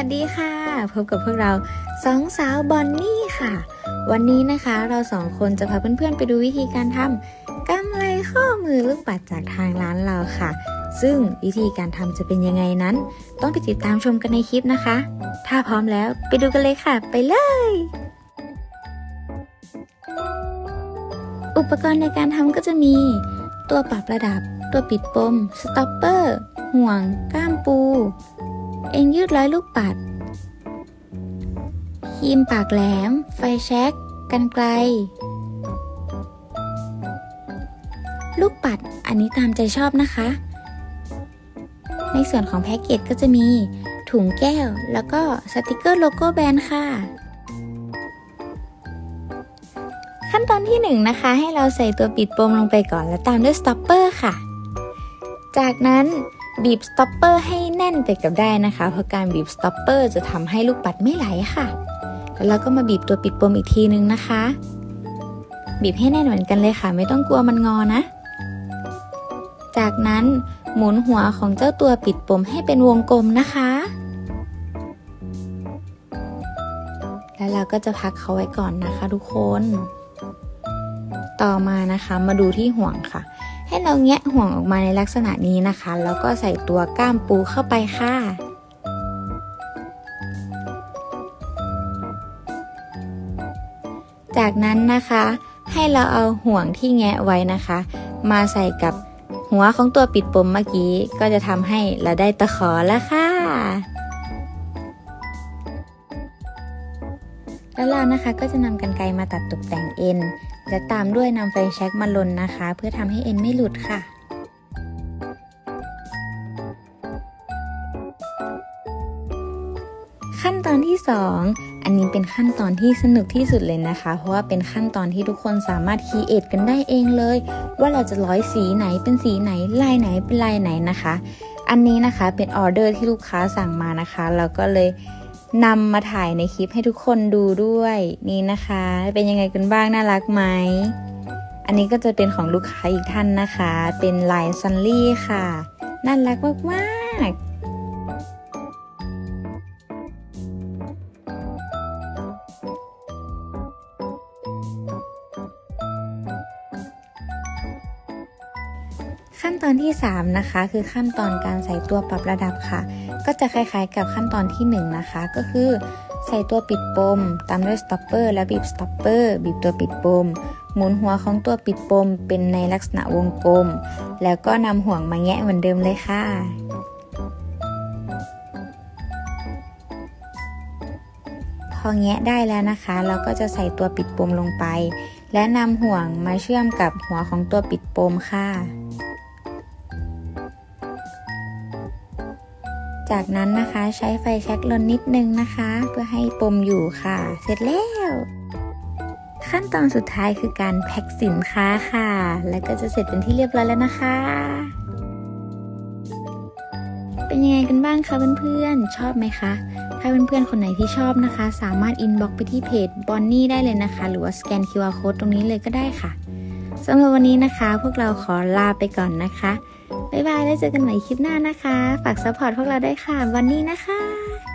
วัสดีค่ะ พบกับพวกเราสองสาวบอนนี่ค่ะ วันนี้นะคะเราสองคนจะพาเพื่อนๆไปดูวิธีการทำกำไรข้อมือลูกปัดจากทางร้านเราค่ะ ซึ่งวิธีการทำจะเป็นยังไงนั้น ต้องไปติดตามชมกันในคลิปนะคะ ถ้าพร้อมแล้วไปดูกันเลยค่ะ ไปเลย อุปกรณ์ในการทำก็จะมี ตัวปรับระดับ ตัวปิดปม สต็อปเปอร์ ห่วง ก้ามปู เอ็นยืดร้อยลูกปัดครีมปากแหลม ไฟแช็ก กันไกล ลูกปัดอันนี้ตามใจชอบนะคะ ในส่วนของแพ็กเกจก็จะมีถุงแก้ว แล้วก็สติกเกอร์โลโก้แบรนด์ค่ะ ขั้นตอนที่1นงนะคะ ให้เราใส่ตัวปิดปมลงไปก่อนแล้วตามด้วยสต็อปเปอร์ค่ะ จากนั้น บีบสต็อปเปอร์ให้แน่นไปกับได้นะคะ เพราะการบีบสต็อปเปอร์จะทำให้ลูกปัดไม่ไหลค่ะ แล้วเราก็มาบีบตัวปิดปมอีกทีนึงนะคะ บีบให้แน่นเหมือนกันเลยค่ะ ไม่ต้องกลัวมันงอนะ จากนั้นหมุนหัวของเจ้าตัวปิดปมให้เป็นวงกลมนะคะ แล้วเราก็จะพักเขาไว้ก่อนนะคะทุกคน ต่อมานะคะมาดูที่ห่วงค่ะ ให้เราแงะห่วงออกมาในลักษณะนี้นะคะ แล้วก็ใส่ตัวก้ามปูเข้าไปค่ะ จากนั้นนะคะ ให้เราเอาห่วงที่แงะไว้นะคะ มาใส่กับหัวของตัวปิดปมเมื่อกี้ ก็จะทำให้เราได้ตะขอแล้วค่ะ แล้วเรานะคะก็จะนำกันไกรมาตัดตกแต่งเอ็น และตามด้วยนำไฟแช็กมาลนนะคะ เพื่อทำให้เอ็นไม่หลุดค่ะขั้นตอนที่ 2 อันนี้เป็นขั้นตอนที่สนุกที่สุดเลยนะคะ เพราะว่าเป็นขั้นตอนที่ทุกคนสามารถคีเอทกันได้เองเลย ว่าเราจะร้อยสีไหนเป็นสีไหน ลายไหนเป็นลายไหนนะคะ อันนี้นะคะเป็นออเดอร์ที่ลูกค้าสั่งมานะคะ เราก็เลย นำมาถ่ายในคลิปให้ทุกคนดูด้วยนี่นะคะ เป็นยังไงกันบ้างน่ารักไหมอันนี้ก็จะเป็นของลูกค้าอีกท่านนะคะ เป็นลายซันลี่ค่ะ น่ารักมากๆ ขั้นตอนที่ 3 นะคะ คือขั้นตอนการใส่ตัวปรับระดับค่ะ ก็จะคล้ายๆกับขั้นตอนที่ 1 นะคะ ก็คือใส่ตัวปิดปม ตามด้วยสต็อปเปอร์และบีบสต็อปเปอร์บีบตัวปิดปม หมุนหัวของตัวปิดปมเป็นในลักษณะวงกลม แล้วก็นำห่วงมาแงะเหมือนเดิมเลยค่ะพอแงะได้แล้วนะคะ เราก็จะใส่ตัวปิดปมลงไป และนำห่วงมาเชื่อมกับหัวของตัวปิดปมค่ะ จากนั้นนะคะใช้ไฟแช็กลนนิดนึงนะคะ เพื่อให้ปมอยู่ค่ะ เสร็จแล้ว ขั้นตอนสุดท้ายคือการแพ็คสินค้าค่ะ แล้วก็จะเสร็จเป็นที่เรียบร้อยแล้วนะคะ เป็นยังไงกันบ้างคะเพื่อนๆชอบไหมคะถ้าเพื่อนๆ คนไหนที่ชอบนะคะ สามารถอินบ็อกไปที่เพจบอนนี่ได้เลยนะคะ หรือว่าสแกน QR Code ตรงนี้เลยก็ได้ค่ะสำหรับวันนี้นะคะ พวกเราขอลาไปก่อนนะคะ บ๊ายบายแล้วเจอกันใหม่คลิปหน้านะคะ ฝากซัพพอร์ตพวกเราได้วยค่ะ วันนี้นะคะ